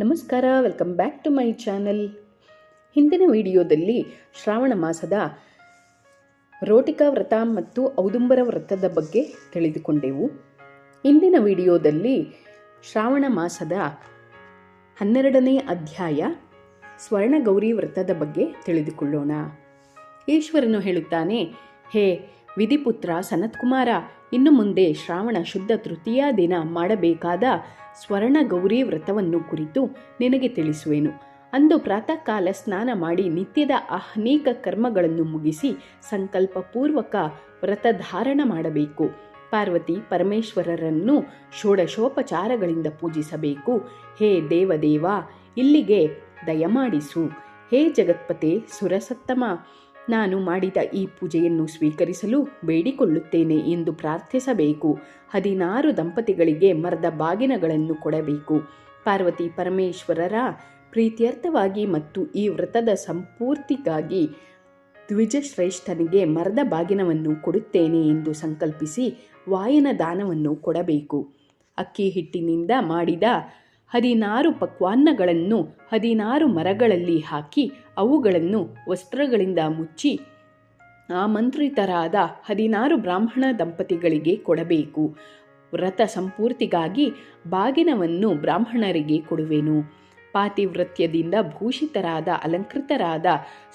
ನಮಸ್ಕಾರ, welcome back to my channel. ಹಿಂದಿನ ವಿಡಿಯೋದಲ್ಲಿ ಶ್ರಾವಣ ಮಾಸದ ರೋಟಿಕಾ ವ್ರತ ಮತ್ತು ಔದುಂಬರ ವ್ರತದ ಬಗ್ಗೆ ತಿಳಿದುಕೊಂಡೆವು. ಇಂದಿನ ವಿಡಿಯೋದಲ್ಲಿ ಶ್ರಾವಣ ಮಾಸದ ಹನ್ನೆರಡನೇ ಅಧ್ಯಾಯ ಸ್ವರ್ಣಗೌರಿ ವ್ರತದ ಬಗ್ಗೆ ತಿಳಿದುಕೊಳ್ಳೋಣ. ಈಶ್ವರನು ಹೇಳುತ್ತಾನೆ, ಹೇ ವಿಧಿಪುತ್ರ ಸನತ್ಕುಮಾರ ಇನ್ನು ಮುಂದೆ ಶ್ರಾವಣ ಶುದ್ಧ ತೃತೀಯ ದಿನ ಮಾಡಬೇಕಾದ ಸ್ವರ್ಣ ಗೌರಿ ವ್ರತವನ್ನು ಕುರಿತು ನಿನಗೆ ತಿಳಿಸುವೆನು. ಅಂದು ಪ್ರಾತಃ ಕಾಲ ಸ್ನಾನ ಮಾಡಿ ನಿತ್ಯದ ಅನೇಕ ಕರ್ಮಗಳನ್ನು ಮುಗಿಸಿ ಸಂಕಲ್ಪಪೂರ್ವಕ ವ್ರತ ಧಾರಣ ಮಾಡಬೇಕು. ಪಾರ್ವತಿ ಪರಮೇಶ್ವರರನ್ನು ಷೋಡಶೋಪಚಾರಗಳಿಂದ ಪೂಜಿಸಬೇಕು. ಹೇ ದೇವದೇವ, ಇಲ್ಲಿಗೆ ದಯಮಾಡಿಸು. ಹೇ ಜಗತ್ಪತೆ, ಸುರಸತ್ತಮ. ನಾನು ಮಾಡಿದ ಈ ಪೂಜೆಯನ್ನು ಸ್ವೀಕರಿಸಲು ಬೇಡಿಕೊಳ್ಳುತ್ತೇನೆ ಎಂದು ಪ್ರಾರ್ಥಿಸಬೇಕು. ಹದಿನಾರು ದಂಪತಿಗಳಿಗೆ ಮರದ ಬಾಗಿನಗಳನ್ನು ಕೊಡಬೇಕು. ಪಾರ್ವತಿ ಪರಮೇಶ್ವರರ ಪ್ರೀತ್ಯರ್ಥವಾಗಿ ಮತ್ತು ಈ ವ್ರತದ ಸಂಪೂರ್ತಿಗಾಗಿ ದ್ವಿಜಶ್ರೇಷ್ಠನಿಗೆ ಮರದ ಬಾಗಿನವನ್ನು ಕೊಡುತ್ತೇನೆ ಎಂದು ಸಂಕಲ್ಪಿಸಿ ವಾಯನ ದಾನವನ್ನು ಕೊಡಬೇಕು. ಅಕ್ಕಿ ಹಿಟ್ಟಿನಿಂದ ಮಾಡಿದ ಹದಿನಾರು ಪಕ್ವಾನ್ನಗಳನ್ನು ಹದಿನಾರು ಮರಗಳಲ್ಲಿ ಹಾಕಿ ಅವುಗಳನ್ನು ವಸ್ತ್ರಗಳಿಂದ ಮುಚ್ಚಿ ಆಮಂತ್ರಿತರಾದ ಹದಿನಾರು ಬ್ರಾಹ್ಮಣ ದಂಪತಿಗಳಿಗೆ ಕೊಡಬೇಕು. ವ್ರತ ಸಂಪೂರ್ತಿಗಾಗಿ ಬಾಗಿನವನ್ನು ಬ್ರಾಹ್ಮಣರಿಗೆ ಕೊಡುವೆನು. ಪಾತಿವೃತ್ಯದಿಂದ ಭೂಷಿತರಾದ ಅಲಂಕೃತರಾದ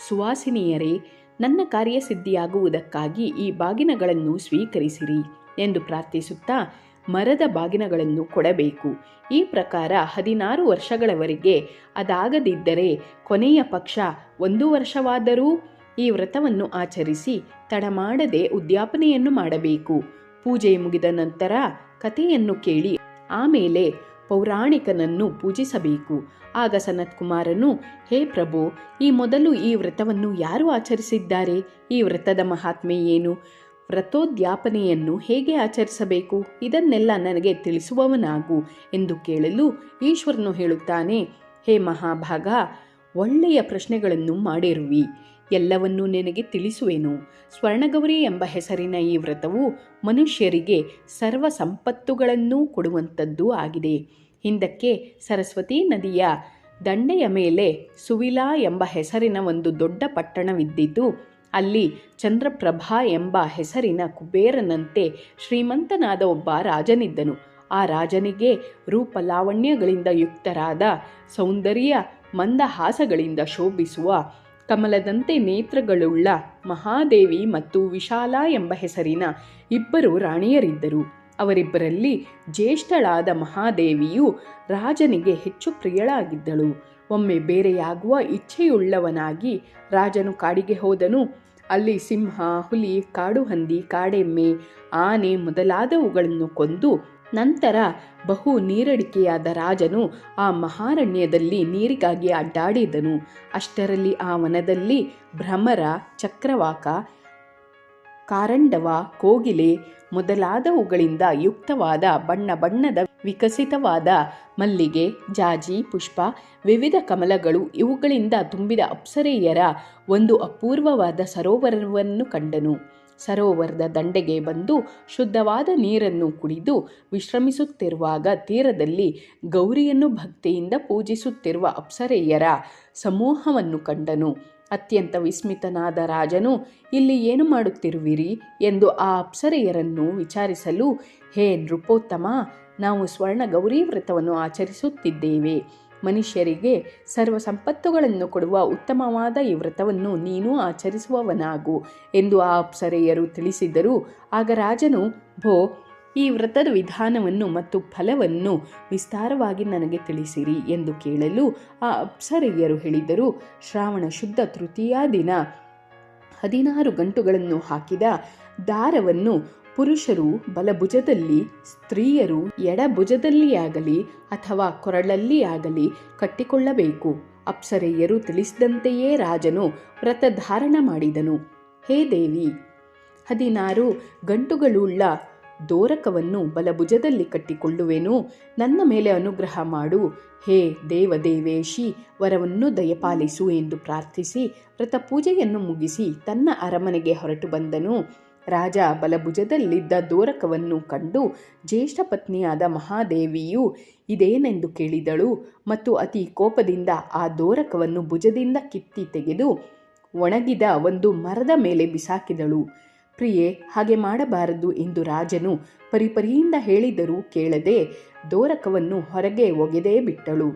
ಸುವಾಸಿನಿಯರೇ, ನನ್ನ ಕಾರ್ಯಸಿದ್ಧಿಯಾಗುವುದಕ್ಕಾಗಿ ಈ ಬಾಗಿನಗಳನ್ನು ಸ್ವೀಕರಿಸಿರಿ ಎಂದು ಪ್ರಾರ್ಥಿಸುತ್ತಾ ಮರದ ಬಾಗಿನಗಳನ್ನು ಕೊಡಬೇಕು. ಈ ಪ್ರಕಾರ ಹದಿನಾರು ವರ್ಷಗಳವರೆಗೆ ಅದಾಗದಿದ್ದರೆ ಕೊನೆಯ ಪಕ್ಷ ಒಂದು ವರ್ಷವಾದರೂ ಈ ವ್ರತವನ್ನು ಆಚರಿಸಿ ತಡಮಾಡದೆ ಉದ್ಯಾಪನೆಯನ್ನು ಮಾಡಬೇಕು. ಪೂಜೆ ಮುಗಿದ ನಂತರ ಕಥೆಯನ್ನು ಕೇಳಿ ಆಮೇಲೆ ಪೌರಾಣಿಕನನ್ನು ಪೂಜಿಸಬೇಕು. ಆಗ ಸನತ್ಕುಮಾರನು, ಹೇ ಪ್ರಭು, ಈ ಮೊದಲು ಈ ವ್ರತವನ್ನು ಯಾರು ಆಚರಿಸಿದ್ದಾರೆ? ಈ ವ್ರತದ ಮಹಾತ್ಮೆ ಏನು? ವ್ರತೋದ್ಯಾಪನೆಯನ್ನು ಹೇಗೆ ಆಚರಿಸಬೇಕು? ಇದನ್ನೆಲ್ಲ ನನಗೆ ತಿಳಿಸುವವನಾಗು ಎಂದು ಕೇಳಲು ಈಶ್ವರನು ಹೇಳುತ್ತಾನೆ, ಹೇ ಮಹಾಭಾಗ, ಒಳ್ಳೆಯ ಪ್ರಶ್ನೆಗಳನ್ನು ಮಾಡಿರುವಿ. ಎಲ್ಲವನ್ನೂ ನಿನಗೆ ತಿಳಿಸುವೆನು. ಸ್ವರ್ಣಗೌರಿ ಎಂಬ ಹೆಸರಿನ ಈ ವ್ರತವು ಮನುಷ್ಯರಿಗೆ ಸರ್ವ ಸಂಪತ್ತುಗಳನ್ನೂ ಕೊಡುವಂಥದ್ದು ಆಗಿದೆ. ಹಿಂದಕ್ಕೆ ಸರಸ್ವತಿ ನದಿಯ ದಂಡೆಯ ಮೇಲೆ ಸುವಿಲಾ ಎಂಬ ಹೆಸರಿನ ಒಂದು ದೊಡ್ಡ ಪಟ್ಟಣವಿದ್ದಿದ್ದು ಅಲ್ಲಿ ಚಂದ್ರಪ್ರಭಾ ಎಂಬ ಹೆಸರಿನ ಕುಬೇರನಂತೆ ಶ್ರೀಮಂತನಾದ ಒಬ್ಬ ರಾಜನಿದ್ದನು. ಆ ರಾಜನಿಗೆ ರೂಪ ಲಾವಣ್ಯಗಳಿಂದ ಯುಕ್ತರಾದ ಸೌಂದರ್ಯ ಮಂದಹಾಸಗಳಿಂದ ಶೋಭಿಸುವ ಕಮಲದಂತೆ ನೇತ್ರಗಳುಳ್ಳ ಮಹಾದೇವಿ ಮತ್ತು ವಿಶಾಲ ಎಂಬ ಹೆಸರಿನ ಇಬ್ಬರು ರಾಣಿಯರಿದ್ದರು. ಅವರಿಬ್ಬರಲ್ಲಿ ಜ್ಯೇಷ್ಠಳಾದ ಮಹಾದೇವಿಯು ರಾಜನಿಗೆ ಹೆಚ್ಚು ಪ್ರಿಯಳಾಗಿದ್ದಳು. ಒಮ್ಮೆ ಬೇರೆಯಾಗುವ ಇಚ್ಛೆಯುಳ್ಳವನಾಗಿ ರಾಜನು ಕಾಡಿಗೆ ಹೋದನು. ಅಲ್ಲಿ ಸಿಂಹ, ಹುಲಿ, ಕಾಡು ಹಂದಿ, ಕಾಡೆಮ್ಮೆ, ಆನೆ ಮೊದಲಾದವುಗಳನ್ನು ಕೊಂದು ನಂತರ ಬಹು ನೀರಡಿಕೆಯಾದ ರಾಜನು ಆ ಮಹಾರಣ್ಯದಲ್ಲಿ ನೀರಿಗಾಗಿ ಅಡ್ಡಾಡಿದನು. ಅಷ್ಟರಲ್ಲಿ ಆ ವನದಲ್ಲಿ ಭ್ರಮರ, ಚಕ್ರವಾಕ, ಕಾರಂಡವ, ಕೋಗಿಲೆ ಮೊದಲಾದವುಗಳಿಂದ ಯುಕ್ತವಾದ ಬಣ್ಣ ಬಣ್ಣದ ವಿಕಸಿತವಾದ ಮಲ್ಲಿಗೆ, ಜಾಜಿ, ಪುಷ್ಪ, ವಿವಿಧ ಕಮಲಗಳು ಇವುಗಳಿಂದ ತುಂಬಿದ ಅಪ್ಸರೆಯರ ಒಂದು ಅಪೂರ್ವವಾದ ಸರೋವರವನ್ನು ಕಂಡನು. ಸರೋವರದ ದಂಡೆಗೆ ಬಂದು ಶುದ್ಧವಾದ ನೀರನ್ನು ಕುಡಿದು ವಿಶ್ರಮಿಸುತ್ತಿರುವಾಗ ತೀರದಲ್ಲಿ ಗೌರಿಯನ್ನು ಭಕ್ತಿಯಿಂದ ಪೂಜಿಸುತ್ತಿರುವ ಅಪ್ಸರೆಯರ ಸಮೂಹವನ್ನು ಕಂಡನು. ಅತ್ಯಂತ ವಿಸ್ಮಿತನಾದ ರಾಜನು, ಇಲ್ಲಿ ಏನು ಮಾಡುತ್ತಿರುವಿರಿ? ಎಂದು ಆ ಅಪ್ಸರೆಯರನ್ನು ವಿಚಾರಿಸಲು, ಹೇ ನೃಪೋತ್ತಮ ನಾವು ಸ್ವರ್ಣ ಗೌರಿ ವ್ರತವನ್ನು ಆಚರಿಸುತ್ತಿದ್ದೇವೆ. ಮನುಷ್ಯರಿಗೆ ಸರ್ವ ಸಂಪತ್ತುಗಳನ್ನು ಕೊಡುವ ಉತ್ತಮವಾದ ಈ ವ್ರತವನ್ನು ನೀನು ಆಚರಿಸುವವನಾಗು ಎಂದು ಆ ಅಪ್ಸರೆಯರು ತಿಳಿಸಿದರು. ಆಗ ರಾಜನು, ಭೋ, ಈ ವ್ರತದ ವಿಧಾನವನ್ನು ಮತ್ತು ಫಲವನ್ನು ವಿಸ್ತಾರವಾಗಿ ನನಗೆ ತಿಳಿಸಿರಿ ಎಂದು ಕೇಳಲು ಆ ಅಪ್ಸರೆಯರು ಹೇಳಿದರು. ಶ್ರಾವಣ ಶುದ್ಧ ತೃತೀಯ ದಿನ ಹದಿನಾರು ಗಂಟುಗಳನ್ನು ಹಾಕಿದ ದಾರವನ್ನು ಪುರುಷರು ಬಲಭುಜದಲ್ಲಿ, ಸ್ತ್ರೀಯರು ಎಡಭುಜದಲ್ಲಿಯಾಗಲಿ ಅಥವಾ ಕೊರಳಲ್ಲಿಯಾಗಲಿ ಕಟ್ಟಿಕೊಳ್ಳಬೇಕು. ಅಪ್ಸರೆಯರು ತಿಳಿಸಿದಂತೆಯೇ ರಾಜನು ವ್ರತ ಧಾರಣ ಮಾಡಿದನು. ಹೇ ದೇವಿ! ಹದಿನಾರು ಗಂಟುಗಳುಳ್ಳ ದೋರಕವನ್ನು ಬಲಭುಜದಲ್ಲಿ ಕಟ್ಟಿಕೊಳ್ಳುವೆನು. ನನ್ನ ಮೇಲೆ ಅನುಗ್ರಹ ಮಾಡು. ಹೇ ದೇವದೇವೇಶಿ, ವರವನ್ನು ದಯಪಾಲಿಸು ಎಂದು ಪ್ರಾರ್ಥಿಸಿ ವ್ರತ ಪೂಜೆಯನ್ನು ಮುಗಿಸಿ ತನ್ನ ಅರಮನೆಗೆ ಹೊರಟು ಬಂದನು. ರಾಜ ಬಲಭುಜದಲ್ಲಿದ್ದ ದೋರಕವನ್ನು ಕಂಡು ಜ್ಯೇಷ್ಠ ಪತ್ನಿಯಾದ ಮಹಾದೇವಿಯು ಇದೇನೆಂದು ಕೇಳಿದಳು ಮತ್ತು ಅತಿ ಕೋಪದಿಂದ ಆ ದೋರಕವನ್ನು ಭುಜದಿಂದ ಕಿತ್ತಿ ತೆಗೆದು ಒಣಗಿದ ಒಂದು ಮರದ ಮೇಲೆ ಬಿಸಾಕಿದಳು. ಪ್ರಿಯೆ, ಹಾಗೆ ಮಾಡಬಾರದು ಎಂದು ರಾಜನು ಪರಿಪರಿಯಿಂದ ಹೇಳಿದರೂ ಕೇಳದೆ ದೋರಕವನ್ನು ಹೊರಗೆ ಒಗೆದೇ ಬಿಟ್ಟಳು.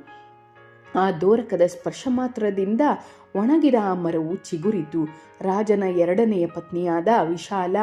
ಆ ದೋರಕದ ಸ್ಪರ್ಶ ಮಾತ್ರದಿಂದ ಒಣಗಿದ ಆ ಮರವು ಚಿಗುರಿತು ರಾಜನ ಎರಡನೆಯ ಪತ್ನಿಯಾದ ವಿಶಾಲ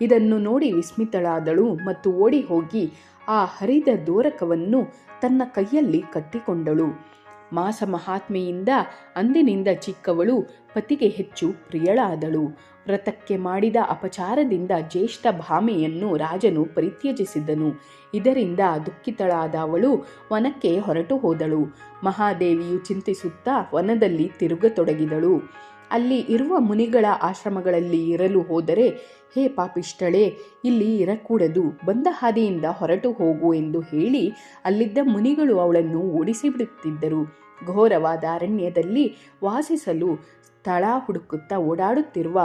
ಇದನ್ನು ನೋಡಿ ವಿಸ್ಮಿತಳಾದಳು ಮತ್ತು ಓಡಿ ಹೋಗಿ ಆ ಹರಿದ ದೋರಕವನ್ನು ತನ್ನ ಕೈಯಲ್ಲಿ ಕಟ್ಟಿಕೊಂಡಳು. ಮಾಸ ಮಹಾತ್ಮೆಯಿಂದ ಅಂದಿನಿಂದ ಚಿಕ್ಕವಳು ಪತಿಗೆ ಹೆಚ್ಚು ಪ್ರಿಯಳಾದಳು. ವ್ರತಕ್ಕೆ ಮಾಡಿದ ಅಪಚಾರದಿಂದ ಜ್ಯೇಷ್ಠ ಭಾಮೆಯನ್ನು ರಾಜನು ಪರಿತ್ಯಜಿಸಿದನು. ಇದರಿಂದ ದುಃಖಿತಳಾದ ಅವಳು ವನಕ್ಕೆ ಹೊರಟು ಹೋದಳು. ಮಹಾದೇವಿಯು ಚಿಂತಿಸುತ್ತಾ ವನದಲ್ಲಿ ತಿರುಗತೊಡಗಿದಳು. ಅಲ್ಲಿ ಇರುವ ಮುನಿಗಳ ಆಶ್ರಮಗಳಲ್ಲಿ ಇರಲು ಹೋದರೆ ಹೇ ಪಾಪಿಷ್ಟಳೆ ಇಲ್ಲಿ ಇರಕೂಡದು, ಬಂದ ಹಾದಿಯಿಂದ ಹೊರಟು ಹೋಗು ಎಂದು ಹೇಳಿ ಅಲ್ಲಿದ್ದ ಮುನಿಗಳು ಅವಳನ್ನು ಓಡಿಸಿಬಿಡುತ್ತಿದ್ದರು. ಘೋರವಾದ ಅರಣ್ಯದಲ್ಲಿ ವಾಸಿಸಲು ಸ್ಥಳ ಹುಡುಕುತ್ತಾ ಓಡಾಡುತ್ತಿರುವ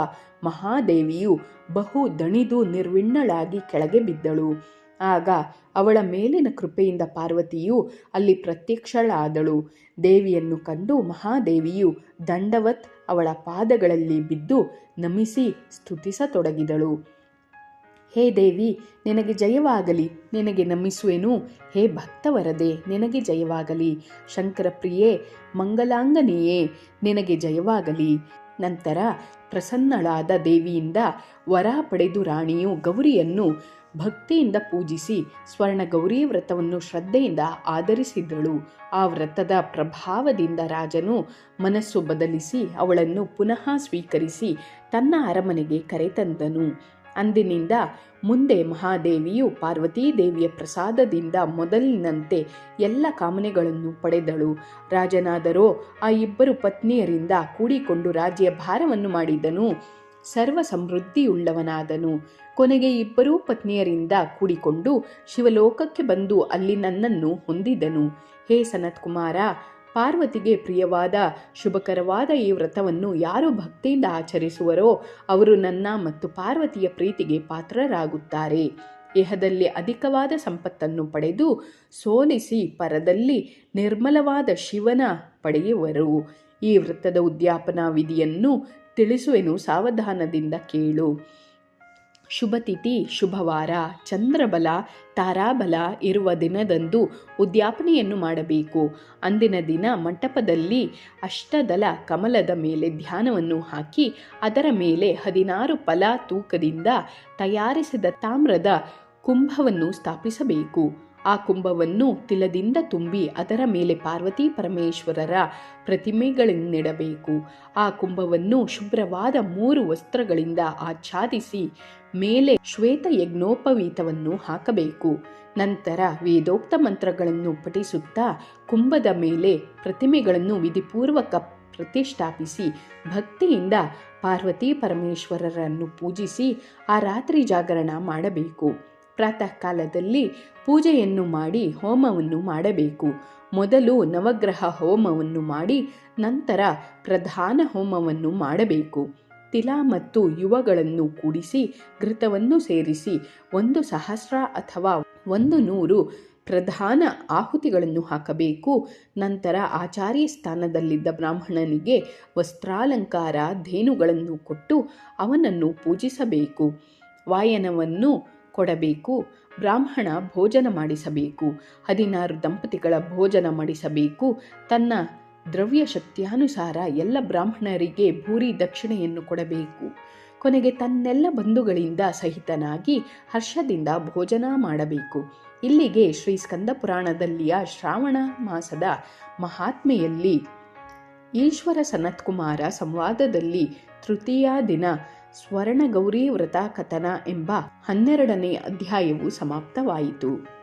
ಮಹಾದೇವಿಯು ಬಹು ದಣಿದು ನಿರ್ವಿಣ್ಣಳಾಗಿ ಕೆಳಗೆ ಬಿದ್ದಳು. ಆಗ ಅವಳ ಮೇಲಿನ ಕೃಪೆಯಿಂದ ಪಾರ್ವತಿಯು ಅಲ್ಲಿ ಪ್ರತ್ಯಕ್ಷಳಾದಳು. ದೇವಿಯನ್ನು ಕಂಡು ಮಹಾದೇವಿಯು ದಂಡವತ್ ಅವಳ ಪಾದಗಳಲ್ಲಿ ಬಿದ್ದು ನಮಿಸಿ ಸ್ತುತಿಸತೊಡಗಿದಳು. ಹೇ ದೇವಿ, ನಿನಗೆ ಜಯವಾಗಲಿ, ನಿನಗೆ ನಮಿಸುವೆನು. ಹೇ ಭಕ್ತವರದೆ, ನಿನಗೆ ಜಯವಾಗಲಿ. ಶಂಕರ ಪ್ರಿಯೇ, ಮಂಗಲಾಂಗನೆಯೇ, ನಿನಗೆ ಜಯವಾಗಲಿ. ನಂತರ ಪ್ರಸನ್ನಳಾದ ದೇವಿಯಿಂದ ವರ ಪಡೆದು ರಾಣಿಯು ಗೌರಿಯನ್ನು ಭಕ್ತಿಯಿಂದ ಪೂಜಿಸಿ ಸ್ವರ್ಣ ಗೌರಿ ವ್ರತವನ್ನು ಶ್ರದ್ಧೆಯಿಂದ ಆಧರಿಸಿದ್ದಳು. ಆ ವ್ರತದ ಪ್ರಭಾವದಿಂದ ರಾಜನು ಮನಸ್ಸು ಬದಲಿಸಿ ಅವಳನ್ನು ಪುನಃ ಸ್ವೀಕರಿಸಿ ತನ್ನ ಅರಮನೆಗೆ ಕರೆತಂದನು. ಅಂದಿನಿಂದ ಮುಂದೆ ಮಹಾದೇವಿಯು ಪಾರ್ವತೀ ದೇವಿಯ ಪ್ರಸಾದದಿಂದ ಮೊದಲಿನಂತೆ ಎಲ್ಲ ಕಾಮನೆಗಳನ್ನು ಪಡೆದಳು. ರಾಜನಾದರೋ ಆ ಇಬ್ಬರು ಪತ್ನಿಯರಿಂದ ಕೂಡಿಕೊಂಡು ರಾಜ್ಯ ಭಾರವನ್ನು ಮಾಡಿದನು. ಸರ್ವ ಸಮೃದ್ಧಿಯುಳ್ಳವನಾದನು ಕೊನೆಗೆ ಇಬ್ಬರೂ ಪತ್ನಿಯರಿಂದ ಕೂಡಿಕೊಂಡು ಶಿವಲೋಕಕ್ಕೆ ಬಂದು ಅಲ್ಲಿ ನನ್ನನ್ನು ಹೊಂದಿದನು. ಹೇ ಸನತ್ ಕುಮಾರ ಪಾರ್ವತಿಗೆ ಪ್ರಿಯವಾದ, ಶುಭಕರವಾದ ಈ ವ್ರತವನ್ನು ಯಾರು ಭಕ್ತಿಯಿಂದ ಆಚರಿಸುವರೋ ಅವರು ನನ್ನ ಮತ್ತು ಪಾರ್ವತಿಯ ಪ್ರೀತಿಗೆ ಪಾತ್ರರಾಗುತ್ತಾರೆ. ಇಹದಲ್ಲಿ ಅಧಿಕವಾದ ಸಂಪತ್ತನ್ನು ಪಡೆದು ಸೋಲಿಸಿ ಪರದಲ್ಲಿ ನಿರ್ಮಲವಾದ ಶಿವನ ಪಡೆಯುವರು. ಈ ವೃತ್ತದ ಉದ್ಯಾಪನಾ ವಿಧಿಯನ್ನು ತಿಳಿಸುವೆನು, ಸಾವಧಾನದಿಂದ ಕೇಳು. ಶುಭತಿಥಿ, ಶುಭವಾರ, ಚಂದ್ರಬಲ, ತಾರಾಬಲ ಇರುವ ದಿನದಂದು ಉದ್ಯಾಪನೆಯನ್ನು ಮಾಡಬೇಕು. ಅಂದಿನ ದಿನ ಮಂಟಪದಲ್ಲಿ ಅಷ್ಟದಲ ಕಮಲದ ಮೇಲೆ ಧ್ಯಾನವನ್ನು ಹಾಕಿ, ಅದರ ಮೇಲೆ ಹದಿನಾರು ಫಲ ತೂಕದಿಂದ ತಯಾರಿಸಿದ ತಾಮ್ರದ ಕುಂಭವನ್ನು ಸ್ಥಾಪಿಸಬೇಕು. ಆ ಕುಂಭವನ್ನು ತಿಲದಿಂದ ತುಂಬಿ ಅದರ ಮೇಲೆ ಪಾರ್ವತಿ ಪರಮೇಶ್ವರರ ಪ್ರತಿಮೆಗಳನ್ನಿಡಬೇಕು. ಆ ಕುಂಭವನ್ನು ಶುಭ್ರವಾದ ಮೂರು ವಸ್ತ್ರಗಳಿಂದ ಆಚ್ಛಾದಿಸಿ ಮೇಲೆ ಶ್ವೇತ ಯಜ್ಞೋಪವೀತವನ್ನು ಹಾಕಬೇಕು. ನಂತರ ವೇದೋಕ್ತ ಮಂತ್ರಗಳನ್ನು ಪಠಿಸುತ್ತಾ ಕುಂಭದ ಮೇಲೆ ಪ್ರತಿಮೆಗಳನ್ನು ವಿಧಿಪೂರ್ವಕ ಪ್ರತಿಷ್ಠಾಪಿಸಿ ಭಕ್ತಿಯಿಂದ ಪಾರ್ವತಿ ಪರಮೇಶ್ವರರನ್ನು ಪೂಜಿಸಿ ಆ ರಾತ್ರಿ ಜಾಗರಣ ಮಾಡಬೇಕು. ಪ್ರಾತಃ ಕಾಲದಲ್ಲಿ ಪೂಜೆಯನ್ನು ಮಾಡಿ ಹೋಮವನ್ನು ಮಾಡಬೇಕು. ಮೊದಲು ನವಗ್ರಹ ಹೋಮವನ್ನು ಮಾಡಿ, ನಂತರ ಪ್ರಧಾನ ಹೋಮವನ್ನು ಮಾಡಬೇಕು. ತಿಲ ಮತ್ತು ಯುವಗಳನ್ನು ಕೂಡಿಸಿ, ಘೃತವನ್ನು ಸೇರಿಸಿ, ಒಂದು ಸಹಸ್ರ ಅಥವಾ ಒಂದು ನೂರು ಪ್ರಧಾನ ಆಹುತಿಗಳನ್ನು ಹಾಕಬೇಕು. ನಂತರ ಆಚಾರ್ಯ ಸ್ಥಾನದಲ್ಲಿದ್ದ ಬ್ರಾಹ್ಮಣನಿಗೆ ವಸ್ತ್ರಾಲಂಕಾರ, ಧೇನುಗಳನ್ನು ಕೊಟ್ಟು ಅವನನ್ನು ಪೂಜಿಸಬೇಕು. ವಾಯನವನ್ನು ಕೊಡಬೇಕು, ಬ್ರಾಹ್ಮಣ ಭೋಜನ ಮಾಡಿಸಬೇಕು, ಹದಿನಾರು ದಂಪತಿಗಳ ಭೋಜನ ಮಾಡಿಸಬೇಕು, ತನ್ನ ದ್ರವ್ಯ ಶಕ್ತಿಯಾನುಸಾರ ಎಲ್ಲ ಬ್ರಾಹ್ಮಣರಿಗೆ ಭೂರಿ ದಕ್ಷಿಣೆಯನ್ನು ಕೊಡಬೇಕು. ಕೊನೆಗೆ ತನ್ನೆಲ್ಲ ಬಂಧುಗಳಿಂದ ಸಹಿತನಾಗಿ ಹರ್ಷದಿಂದ ಭೋಜನ ಮಾಡಬೇಕು. ಇಲ್ಲಿಗೆ ಶ್ರೀ ಸ್ಕಂದ ಪುರಾಣದಲ್ಲಿಯ ಶ್ರಾವಣ ಮಾಸದ ಮಹಾತ್ಮೆಯಲ್ಲಿ ಈಶ್ವರ ಸನತ್ಕುಮಾರ ಸಂವಾದದಲ್ಲಿ ತೃತೀಯ ದಿನ ಸ್ವರ್ಣಗೌರಿ ವ್ರತ ಕಥನ ಎಂಬ ಹನ್ನೆರಡನೇ ಅಧ್ಯಾಯವು ಸಮಾಪ್ತವಾಯಿತು.